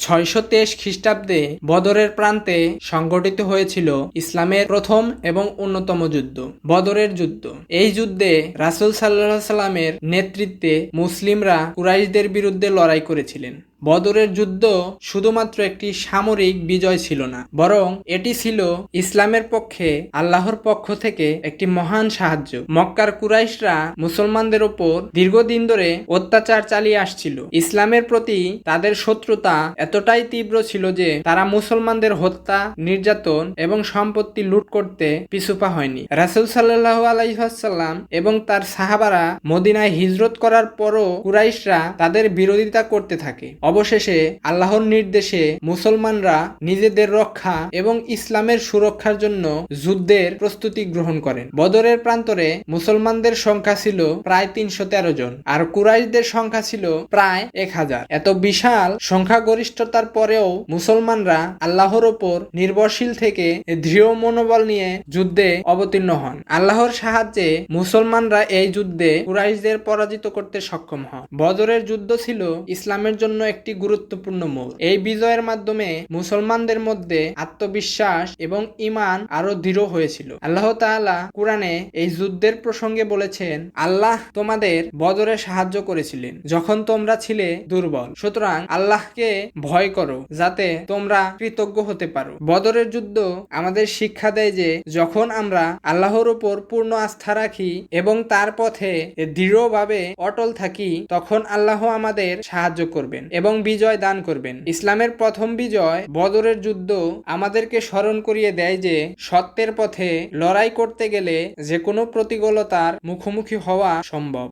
ছয়শো তেইশ খ্রিস্টাব্দে বদরের প্রান্তে সংগঠিত হয়েছিল ইসলামের প্রথম এবং অন্যতম যুদ্ধ, বদরের যুদ্ধ। এই যুদ্ধে রাসুল সাল্লাহ সাল্লামের নেতৃত্বে মুসলিমরা কুরাইশদের বিরুদ্ধে লড়াই করেছিলেন। বদরের যুদ্ধ শুধুমাত্র একটি সামরিক বিজয় ছিল না, বরং এটি ছিল ইসলামের পক্ষে আল্লাহর পক্ষ থেকে একটি মহান সাহায্য। মক্কার কুরাইশরা মুসলমানদের ওপর দীর্ঘদিন ধরে অত্যাচার চালিয়ে আসছিল। ইসলামের প্রতি তাদের শত্রুতা এতটাই তীব্র ছিল যে তারা মুসলমানদের হত্যা, নির্যাতন এবং সম্পত্তি লুট করতে পিছুপা হয়নি। রাসুল সাল্লাহ আলাইসাল্লাম এবং তার সাহাবারা মদিনায় হিজরত করার পরও কুরাইশরা তাদের বিরোধিতা করতে থাকে। অবশেষে আল্লাহর নির্দেশে মুসলমানরা নিজেদের রক্ষা এবং ইসলামের সুরক্ষার জন্য যুদ্ধের প্রস্তুতি গ্রহণ করেন। বদরের প্রান্তরে মুসলমানদের সংখ্যা ছিল প্রায় তিনশো তেরো জন, আর কুরাইশদের সংখ্যা ছিল প্রায় এক হাজার। এত বিশাল সংখ্যাগরিষ্ঠতার পরেও মুসলমানরা আল্লাহর ওপর নির্ভরশীল থেকে দৃঢ় মনোবল নিয়ে যুদ্ধে অবতীর্ণ হন। আল্লাহর সাহায্যে মুসলমানরা এই যুদ্ধে কুরাইশদের পরাজিত করতে সক্ষম হন। বদরের যুদ্ধ ছিল ইসলামের জন্য একটি গুরুত্বপূর্ণ মোড়। এই বিজয়ের মাধ্যমে মুসলমানদের মধ্যে আত্মবিশ্বাস এবং ইমান আরও দৃঢ় হয়েছিল। আল্লাহ তাআলা কোরআনে এই যুদ্ধের প্রসঙ্গে বলেছেন, আল্লাহ তোমাদের বদরে সাহায্য করেছিলেন যখন তোমরা ছিলে দুর্বল। সুতরাং আল্লাহকে ভয় করো যাতে তোমরা কৃতজ্ঞ হতে পারো। বদরের যুদ্ধ আমাদের শিক্ষা দেয় যে যখন আমরা আল্লাহর উপর পূর্ণ আস্থা রাখি এবং তার পথে দৃঢ়ভাবে অটল থাকি, তখন আল্লাহ আমাদের সাহায্য করবেন এবং বিজয় দান করবেন। ইসলামের প্রথম বিজয় বদরের যুদ্ধ আমাদেরকে স্মরণ করিয়ে দেয় যে, সত্যের পথে লড়াই করতে গেলে যে কোনো প্রতিকূলতার মুখোমুখি হওয়া সম্ভব।